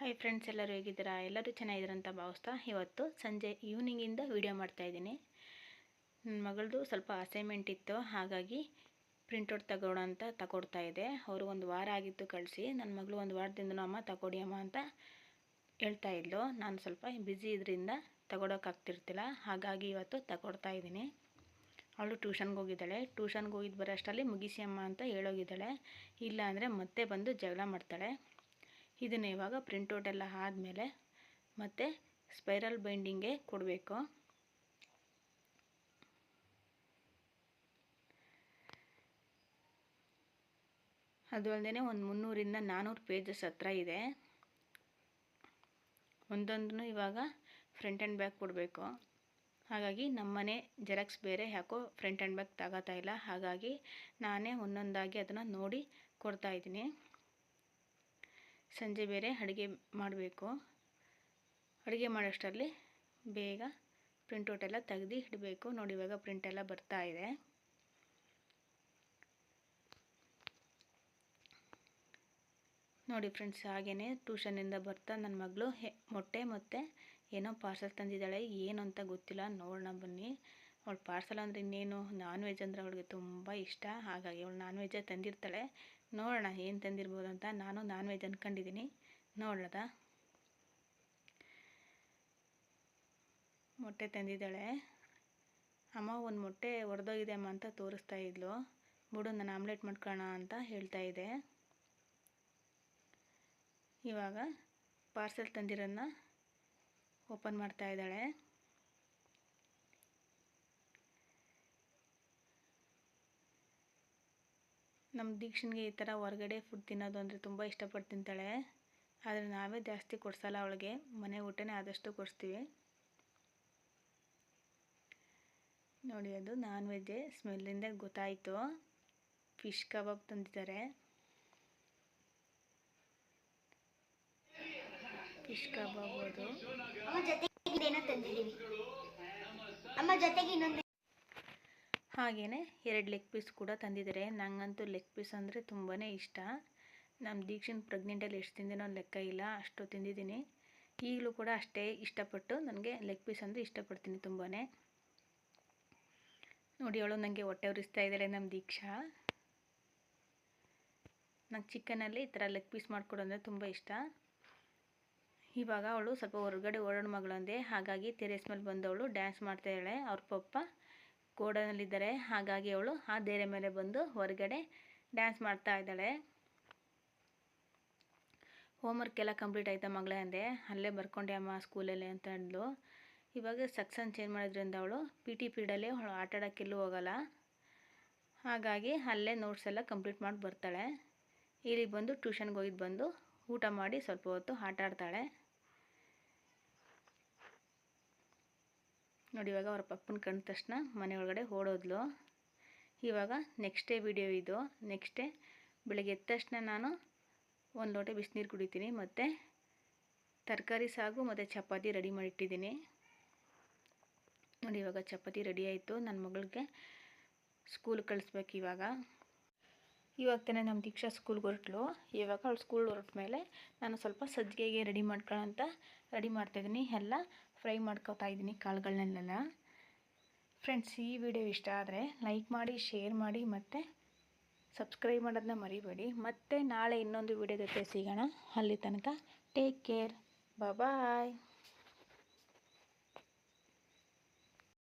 Hi friends ಎಲ್ಲರೂ ಹೇಗಿದ್ದೀರಾ? ಎಲ್ಲರೂ ಚೆನ್ನಾಗಿದ್ರಂತ ಭಾವಿಸ್ತಾ ಇವತ್ತು ಸಂಜೆ ಈವ್ನಿಂಗಿಂದ ವೀಡಿಯೋ ಮಾಡ್ತಾಯಿದ್ದೀನಿ ನನ್ನ ಮಗಳದು ಸ್ವಲ್ಪ ಅಸೈನ್ಮೆಂಟ್ ಇತ್ತು, ಹಾಗಾಗಿ ಪ್ರಿಂಟೌಟ್ ತಗೋಣ ಅಂತ ತಗೊಡ್ತಾ ಇದೆ. ಅವರು ಒಂದು ವಾರ ಆಗಿತ್ತು ಕಳಿಸಿ ನನ್ನ ಮಗಳು ಒಂದು ವಾರದಿಂದ ಅಮ್ಮ ತಗೊಡಿ ಅಮ್ಮ ಅಂತ ಹೇಳ್ತಾ ಇದ್ಲು. ನಾನು ಸ್ವಲ್ಪ ಬ್ಯುಸಿ ಇದರಿಂದ ತಗೊಡೋಕ್ಕಾಗ್ತಿರ್ತಿಲ್ಲ ಹಾಗಾಗಿ ಇವತ್ತು ತಗೊಡ್ತಾ ಇದ್ದೀನಿ. ಅವಳು ಟ್ಯೂಷನ್ಗೆ ಹೋಗಿದ್ದಾಳೆ. ಟ್ಯೂಷನ್ಗೆ ಹೋಗಿದ್ದು ಬರೋಷ್ಟರಲ್ಲಿ ಮುಗಿಸಿ ಅಮ್ಮ ಅಂತ ಹೇಳೋಗಿದ್ದಾಳೆ. ಇಲ್ಲ ಅಂದರೆ ಮತ್ತೆ ಬಂದು ಜಗಳ ಮಾಡ್ತಾಳೆ. ಇದನ್ನು ಇವಾಗ ಪ್ರಿಂಟೌಟ್ ಎಲ್ಲ ಆದಮೇಲೆ ಮತ್ತು ಸ್ಪೈರಲ್ ಬೈಂಡಿಂಗೇ ಕೊಡಬೇಕು. ಅದು ಅಲ್ಲದೆ ಒಂದು ಮುನ್ನೂರಿಂದ ನಾನ್ನೂರು ಪೇಜಸ್ ಹತ್ರ ಇದೆ. ಒಂದೊಂದನ್ನು ಇವಾಗ ಫ್ರಂಟ್ ಆ್ಯಂಡ್ ಬ್ಯಾಕ್ ಕೊಡಬೇಕು. ಹಾಗಾಗಿ ನಮ್ಮನೆ ಜೆರಾಕ್ಸ್ ಬೇರೆ ಯಾಕೋ ಫ್ರಂಟ್ ಆ್ಯಂಡ್ ಬ್ಯಾಕ್ ತಗೋತಾ ಇಲ್ಲ. ಹಾಗಾಗಿ ನಾನೇ ಒಂದೊಂದಾಗಿ ಅದನ್ನು ನೋಡಿ ಕೊಡ್ತಾಯಿದ್ದೀನಿ ಸಂಜೆ ಬೇರೆ ಅಡುಗೆ ಮಾಡಬೇಕು. ಅಡುಗೆ ಮಾಡೋಷ್ಟರಲ್ಲಿ ಬೇಗ ಪ್ರಿಂಟೌಟ್ ಎಲ್ಲ ತೆಗ್ದು ಇಡಬೇಕು. ನೋಡಿ ಇವಾಗ ಪ್ರಿಂಟ್ ಎಲ್ಲ ಬರ್ತಾ ಇದೆ. ನೋಡಿ ಫ್ರೆಂಡ್ಸ್ ಹಾಗೆಯೇ ಟ್ಯೂಷನಿಂದ ಬರ್ತಾ ನನ್ನ ಮಗಳು ಮೊಟ್ಟೆ ಮತ್ತು ಏನೋ ಪಾರ್ಸಲ್ ತಂದಿದ್ದಾಳೆ. ಏನು ಅಂತ ಗೊತ್ತಿಲ್ಲ. ನೋಡೋಣ ಬನ್ನಿ. ಅವಳು ಪಾರ್ಸಲ್ ಅಂದರೆ ಇನ್ನೇನು? ನಾನ್ ವೆಜ್ ಅಂದರೆ ಅವಳಿಗೆ ತುಂಬ ಇಷ್ಟ. ಹಾಗಾಗಿ ಅವಳು ನಾನ್ ವೆಜ್ಜೇ ತಂದಿರ್ತಾಳೆ. ನೋಡೋಣ ಏನು ತಂದಿರ್ಬೋದು ಅಂತ. ನಾನು ನಾನ್ ವೆಜ್ ಅಂದ್ಕೊಂಡಿದ್ದೀನಿ ನೋಡೋದ ಮೊಟ್ಟೆ ತಂದಿದ್ದಾಳೆ. ಅಮ್ಮ ಒಂದು ಮೊಟ್ಟೆ ಒಡೆದೋಗಿದೆ ಅಮ್ಮ ಅಂತ ತೋರಿಸ್ತಾ ಇದ್ಲು. ಬಿಡು, ನಾನು ಆಮ್ಲೆಟ್ ಮಾಡ್ಕೊಳ್ಳೋಣ ಅಂತ ಹೇಳ್ತಾ ಇದೆ. ಇವಾಗ ಪಾರ್ಸೆಲ್ ತಂದಿರೋದನ್ನ ಓಪನ್ ಮಾಡ್ತಾ ಇದ್ದಾಳೆ. ನಮ್ಮ ದೀಕ್ಷನ್ಗೆ ಈ ಥರ ಹೊರಗಡೆ ಫುಡ್ ತಿನ್ನೋದು ಅಂದರೆ ತುಂಬ ಇಷ್ಟಪಟ್ಟು ತಿಂತಾಳೆ. ಆದರೆ ನಾವೇ ಜಾಸ್ತಿ ಕೊಡ್ಸಲ್ಲ ಅವಳಿಗೆ. ಮನೆ ಊಟನೇ ಆದಷ್ಟು ಕೊಡಿಸ್ತೀವಿ. ನೋಡಿ ಅದು ನಾನ್ ವೆಜ್ಜೆ ಸ್ಮೆಲ್ಲಿಂದ ಗೊತ್ತಾಯಿತು. ಫಿಶ್ ಕಬಾಬ್ ತಂದಿದ್ದಾರೆ. ಫಿಶ್ ಕಬಾಬ್ ಅದು ಅಮ್ಮ ಜೊತೆಗೆ ಇನ್ನೊಂದು ಹಾಗೆಯೇ ಎರಡು ಲೆಗ್ ಪೀಸ್ ಕೂಡ ತಂದಿದ್ದಾರೆ. ನಂಗಂತೂ ಲೆಗ್ ಪೀಸ್ ಅಂದರೆ ತುಂಬಾ ಇಷ್ಟ. ನಮ್ಮ ದೀಕ್ಷಿನ ಪ್ರೆಗ್ನೆಂಟಲ್ಲಿ ಎಷ್ಟು ತಿಂದಿನೋ ಲೆಕ್ಕ ಇಲ್ಲ, ಅಷ್ಟು ತಿಂದಿದ್ದೀನಿ. ಈಗಲೂ ಕೂಡ ಅಷ್ಟೇ ಇಷ್ಟಪಟ್ಟು ನನಗೆ ಲೆಗ್ ಪೀಸ್ ಅಂದರೆ ಇಷ್ಟಪಡ್ತೀನಿ ತುಂಬಾ ನೋಡಿ, ಅವಳು ನನಗೆ ಹೊಟ್ಟೆ ಉರಿಸ್ತಾ ಇದ್ದಾರೆ ನಮ್ಮ ದೀಕ್ಷಾ. ನಂಗೆ ಚಿಕನಲ್ಲಿ ಈ ಥರ ಲೆಗ್ ಪೀಸ್ ಮಾಡಿಕೊಡು ಅಂದರೆ ತುಂಬ ಇಷ್ಟ. ಇವಾಗ ಅವಳು ಸ್ವಲ್ಪ ಹೊರಗಡೆ ಓಡಾಡೋ ಮಗಳಂದೆ, ಹಾಗಾಗಿ ತೆರೇಸ್ ಮೇಲೆ ಬಂದವಳು ಡ್ಯಾನ್ಸ್ ಮಾಡ್ತಾಯಿದ್ದಾಳೆ ಅವ್ರ ಪಪ್ಪ ಗೋಡನಲ್ಲಿದ್ದಾರೆ ಹಾಗಾಗಿ ಅವಳು ಆ ದೇರೆ ಮೇಲೆ ಬಂದು ಹೊರಗಡೆ ಡ್ಯಾನ್ಸ್ ಮಾಡ್ತಾ ಇದ್ದಾಳೆ. ಹೋಮ್ವರ್ಕ್ ಎಲ್ಲ ಕಂಪ್ಲೀಟ್ ಆಯ್ತಾ ಮಗಳೇ ಅಂದೆ. ಅಲ್ಲೇ ಬರ್ಕೊಂಡೆ ಅಮ್ಮ ಸ್ಕೂಲಲ್ಲಿ ಅಂತ ಅಂದ್ಲು. ಇವಾಗ ಸಕ್ಸನ್ ಚೇಂಜ್ ಮಾಡೋದ್ರಿಂದ ಅವಳು ಪಿ ಟಿ ಪೀರಿಯಡಲ್ಲಿ ಅವಳು ಆಟ ಆಡೋಕ್ಕೆಲ್ಲೂ ಹೋಗಲ್ಲ. ಹಾಗಾಗಿ ಅಲ್ಲೇ ನೋಟ್ಸ್ ಎಲ್ಲ ಕಂಪ್ಲೀಟ್ ಮಾಡಿ ಬರ್ತಾಳೆ. ಇಲ್ಲಿಗೆ ಬಂದು ಟ್ಯೂಷನ್ಗೆ ಹೋಗಿದ್ದು ಬಂದು ಊಟ ಮಾಡಿ ಸ್ವಲ್ಪ ಹೊತ್ತು ಆಟ ಆಡ್ತಾಳೆ. ನೋಡಿ, ಇವಾಗ ಅವ್ರ ಪಪ್ಪನ ಕಂಡ ತಕ್ಷಣ ಮನೆ ಒಳಗಡೆ ಓಡೋದ್ಲು. ಇವಾಗ ನೆಕ್ಸ್ಟ್ ಡೇ ವಿಡಿಯೋ ಇದು. ನೆಕ್ಸ್ಟ್ ಡೇ ಬೆಳಗ್ಗೆ ಎದ್ದ ತಕ್ಷಣ ನಾನು ಒಂದು ಲೋಟ ಬಿಸಿನೀರು ಕುಡಿತೀನಿ, ಮತ್ತು ತರಕಾರಿ ಸಾಗು, ಮತ್ತು ಚಪಾತಿ ರೆಡಿ ಮಾಡಿಟ್ಟಿದ್ದೀನಿ. ನೋಡಿ, ಇವಾಗ ಚಪಾತಿ ರೆಡಿ ಆಯಿತು. ನನ್ನ ಮಗಳಿಗೆ ಸ್ಕೂಲ್ ಕಳಿಸ್ಬೇಕು ಇವಾಗ. ಇವಾಗ ತಾನೇ ನಮ್ಮ ದೀಕ್ಷಾ ಸ್ಕೂಲ್ಗೆ ಹೊರಟ್ಲು. ಇವಾಗ ಅವಳು ಸ್ಕೂಲ್ ಹೊರಟ ಮೇಲೆ ನಾನು ಸ್ವಲ್ಪ ಸಜ್ಜಿಗೆಗೆ ರೆಡಿ ಮಾಡ್ಕೊಳ್ಳೋಂತ ರೆಡಿ ಮಾಡ್ತಾಯಿದ್ದೀನಿ ಎಲ್ಲ ಫ್ರೈ ಮಾಡ್ಕೊತಾ ಇದ್ದೀನಿ ಕಾಳುಗಳನ್ನೆಲ್ಲ. ಫ್ರೆಂಡ್ಸ್ ಈ ವಿಡಿಯೋ ಇಷ್ಟ ಆದರೆ ಲೈಕ್ ಮಾಡಿ ಶೇರ್ ಮಾಡಿ ಮತ್ತು ಸಬ್ಸ್ಕ್ರೈಬ್ ಮಾಡೋದನ್ನ ಮರಿಬೇಡಿ. ಮತ್ತೆ ನಾಳೆ ಇನ್ನೊಂದು ವಿಡಿಯೋ ಜೊತೆ ಸಿಗೋಣ. ಅಲ್ಲಿ ತನಕ ಟೇಕ್ ಕೇರ್ ಬಾಯ್